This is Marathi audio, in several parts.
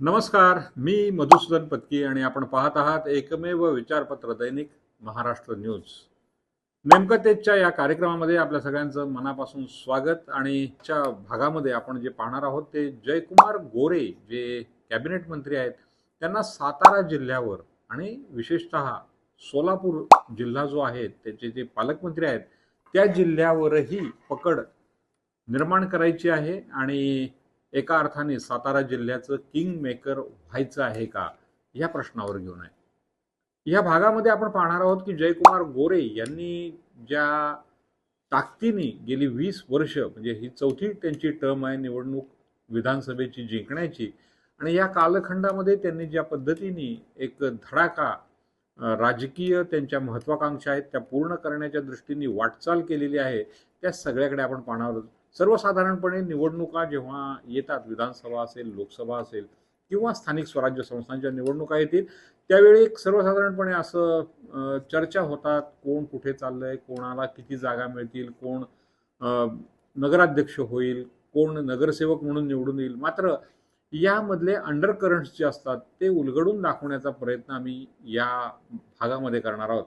नमस्कार मी मधुसूदन पत्की आणि आपण पाहत आहात एकमेव विचारपत्र दैनिक महाराष्ट्र न्यूज. नेमकतेच्या या कार्यक्रमामध्ये आपल्या सगळ्यांचं मनापासून स्वागत आणि च्या भागामध्ये आपण जे पाहणार आहोत ते जयकुमार गोरे जे कॅबिनेट मंत्री आहेत त्यांना सातारा जिल्ह्यावर आणि विशेषतः सोलापूर जिल्हा जो आहे त्याचे जे पालकमंत्री आहेत त्या जिल्ह्यावरही पकड निर्माण करायची आहे आणि एका अर्थाने सातारा जिल्ह्याचं किंग मेकर व्हायचं आहे का? या प्रश्नावर घेऊन आहे. या भागामध्ये आपण पाहणार आहोत की जयकुमार गोरे यांनी ज्या ताकदीने गेली वीस वर्ष म्हणजे ही चौथी त्यांची टर्म आहे निवडणूक विधानसभेची जिंकण्याची आणि या कालखंडामध्ये त्यांनी ज्या पद्धतीने एक धडाका राजकीय त्यांच्या महत्वाकांक्षा आहेत त्या पूर्ण करण्याच्या दृष्टीने वाटचाल केलेली आहे त्या सगळ्याकडे आपण पाहणार आहोत. सर्वसाधारणपणे निवडणुका जेव्हा येतात विधानसभा असेल लोकसभा असेल किंवा स्थानिक स्वराज्य संस्थांच्या निवडणुका येतील त्यावेळी सर्वसाधारणपणे असं चर्चा होतात कोण कुठे चाललंय कोणाला किती जागा मिळतील कोण नगराध्यक्ष होईल कोण नगरसेवक म्हणून निवडून येईल. मात्र यामधले अंडर करंट्स जे असतात ते उलगडून दाखवण्याचा प्रयत्न आम्ही या भागामध्ये करणार आहोत.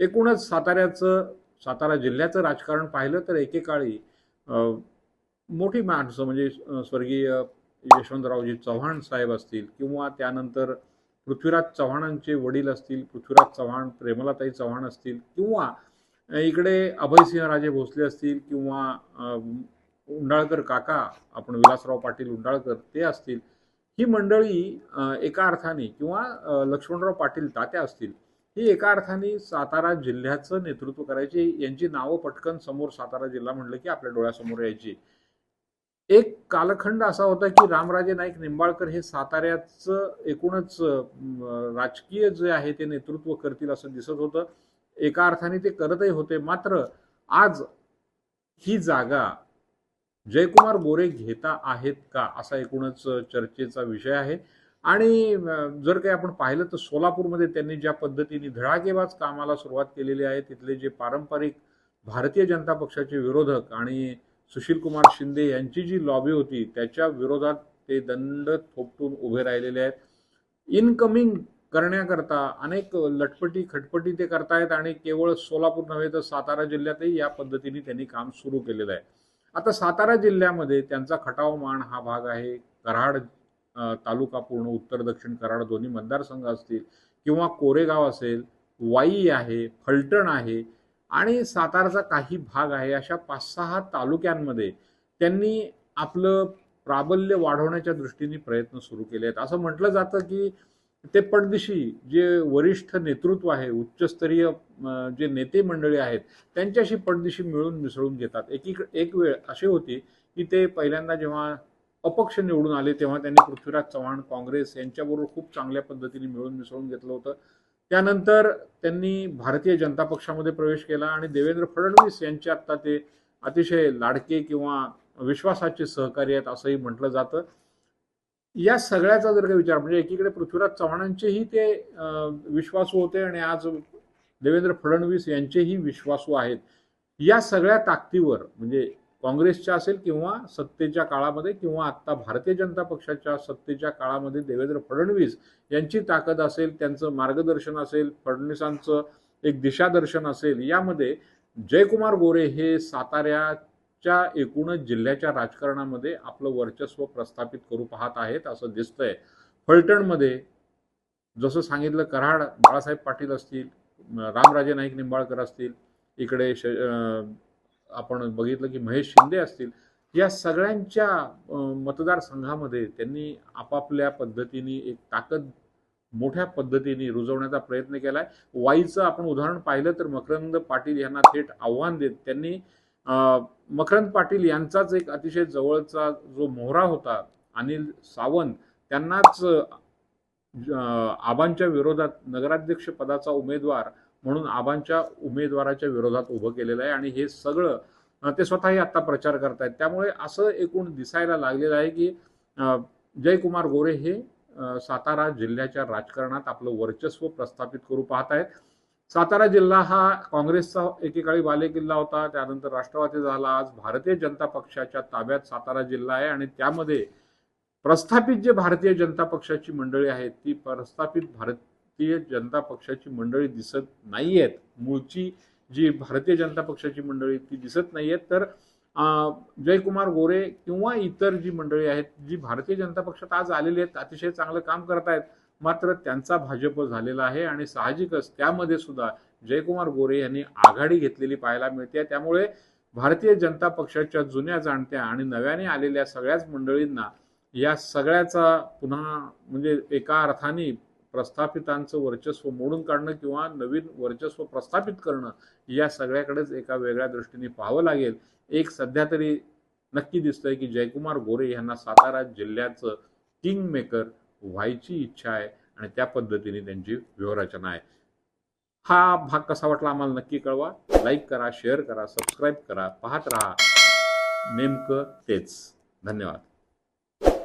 एकूणच साताऱ्याचं सातारा जिल्ह्याचं राजकारण पाहिलं तर एकेकाळी मोठी माणसं म्हणजे स्वर्गीय यशवंतरावजी चव्हाण साहेब असतील किंवा त्यानंतर पृथ्वीराज चव्हाणांचे वडील असतील पृथ्वीराज चव्हाण प्रेमलाताई चव्हाण असतील किंवा इकडे अभयसिंहराजे भोसले असतील किंवा उंडाळकर काका आपण विलासराव पाटील उंडाळकर ते असतील. ही मंडळी एका अर्थाने किंवा लक्ष्मणराव पाटील तात्या असतील. ही एका अर्थाने सातारा जिल्ह्याचं नेतृत्व करायची यांची नावं पटकन समोर सातारा जिल्हा म्हणलं की आपल्या डोळ्यासमोर यायची. एक कालखंड असा होता की रामराजे नाईक निंबाळकर हे साताऱ्याचं एकूणच राजकीय जे आहे ते नेतृत्व करतील असं दिसत होतं. एका अर्थाने ते करतही होते. मात्र आज ही जागा जयकुमार गोरे घेता आहेत का असा एकूणच चर्चेचा विषय आहे. आणि जर काही आपण पाहिलं तर सोलापूरमध्ये त्यांनी ज्या पद्धतीने धडाकेबाज कामाला सुरुवात केलेली आहे तिथले जे पारंपरिक भारतीय जनता पक्षाचे विरोधक आणि सुशीलकुमार शिंदे यांची जी लॉबी होती त्याच्या विरोधात ते दंड थोपटून उभे राहिलेले आहेत. इनकमिंग करण्याकरता अनेक लटपटी खटपटी ते करतायत आणि केवळ सोलापूर नव्हे तर सातारा जिल्ह्यातही या पद्धतीने त्यांनी काम सुरू केलेलं आहे. आता सातारा जिल्ह्यामध्ये त्यांचा खटाव मान हा भाग आहे कराड तालुका पूर्ण उत्तर दक्षिण कराड दोन्ही मतदारसंघ असतील किंवा कोरेगाव असेल वाई आहे फलटण आहे आणि सातारचा काही भाग आहे अशा पाच सहा तालुक्यांमध्ये त्यांनी आपलं प्राबल्य वाढवण्याच्या दृष्टीने प्रयत्न सुरू केले आहेत. असं म्हटलं जातं की ते पडदिशी जे वरिष्ठ नेतृत्व आहे उच्चस्तरीय जे नेते मंडळी आहेत त्यांच्याशी पडदिशी मिळून मिसळून घेतात. एकीक एक वेळ अशी होती की ते पहिल्यांदा जेव्हा अपक्ष निवडून आले तेव्हा त्यांनी पृथ्वीराज चव्हाण काँग्रेस यांच्याबरोबर खूप चांगल्या पद्धतीने मिळून मिसळून घेतलं होतं. त्यानंतर त्यांनी भारतीय जनता पक्षामध्ये प्रवेश केला आणि देवेंद्र फडणवीस यांचे आता ते अतिशय लाडके किंवा विश्वासाचे सहकारी आहेत असंही म्हटलं जातं. या सगळ्याचा जर का विचार म्हणजे एकीकडे पृथ्वीराज चव्हाणांचेही ते विश्वासू होते आणि आज देवेंद्र फडणवीस यांचेही विश्वासू आहेत. या सगळ्या ताकदीवर म्हणजे काँग्रेसच्या असेल किंवा सत्तेच्या काळामध्ये किंवा आत्ता भारतीय जनता पक्षाच्या सत्तेच्या काळामध्ये देवेंद्र फडणवीस यांची ताकद असेल त्यांचं मार्गदर्शन असेल फडणवीसांचं एक दिशादर्शन असेल यामध्ये जयकुमार गोरे हे साताऱ्याच्या एकूणच जिल्ह्याच्या राजकारणामध्ये आपलं वर्चस्व प्रस्थापित करू पाहत आहेत असं दिसतंय. फलटणमध्ये जसं सांगितलं कराड बाळासाहेब पाटील असतील रामराजे नाईक निंबाळकर असतील इकडे श आपण बघितलं की महेश शिंदे असतील या सगळ्यांच्या मतदारसंघामध्ये त्यांनी आपापल्या पद्धतीने एक ताकद मोठ्या पद्धतीने रुजवण्याचा प्रयत्न केला आहे वाईचं आपण उदाहरण पाहिलं तर मकरंद पाटील यांना थेट आव्हान देत त्यांनी मकरंद पाटील यांचाच एक अतिशय जवळचा जो मोहरा होता अनिल सावंत त्यांनाच आबांच्या विरोधात नगराध्यक्ष पदाचा उमेदवार म्हणून आबांच्या उमेदवाराच्या विरोधात उभं केलेलं आहे आणि हे सगळं ते स्वतःही आत्ता प्रचार करतायत. त्यामुळे असं एकूण दिसायला लागलेलं आहे की जयकुमार गोरे हे सातारा जिल्ह्याच्या राजकारणात आपलं वर्चस्व प्रस्थापित करू पाहत आहेत सातारा जिल्हा हा काँग्रेसचा एकेकाळी बालेकिल्ला होता त्यानंतर राष्ट्रवादी झाला आज भारतीय जनता पक्षाच्या ताब्यात सातारा जिल्हा आहे आणि त्यामध्ये प्रस्थापित जे भारतीय जनता पक्षाची मंडळी आहेत ती प्रस्थापित भारत भारतीय जनता पक्षाची मंडळी दिसत नाही आहेत मूळची जी भारतीय जनता पक्षाची मंडळी ती दिसत नाही आहेत तर जयकुमार गोरे किंवा इतर जी मंडळी आहेत जी भारतीय जनता पक्षात आज आलेली आहेत अतिशय चांगलं काम करत आहेत मात्र त्यांचा भाजप झालेला आहे आणि साहजिकच त्यामध्ये सुद्धा जयकुमार गोरे यांनी आघाडी घेतलेली पाहायला मिळते. त्यामुळे भारतीय जनता पक्षाच्या जुन्या जाणत्या आणि नव्याने आलेल्या सगळ्याच मंडळींना या सगळ्याचा पुन्हा म्हणजे एका अर्थाने प्रस्थापितांचं वर्चस्व मोडून काढणं किंवा नवीन वर्चस्व प्रस्थापित करणं या सगळ्याकडेच एका वेगळ्या दृष्टीने पाहावं लागेल. एक सध्या तरी नक्की दिसतंय की जयकुमार गोरे यांना सातारा जिल्ह्याचं किंग मेकर व्हायची इच्छा आहे आणि त्या पद्धतीने त्यांची व्यूहरचना आहे. हा भाग कसा वाटला आम्हाला नक्की कळवा. लाईक करा शेअर करा सबस्क्राईब करा पाहत राहा. नेमकं तेच. धन्यवाद.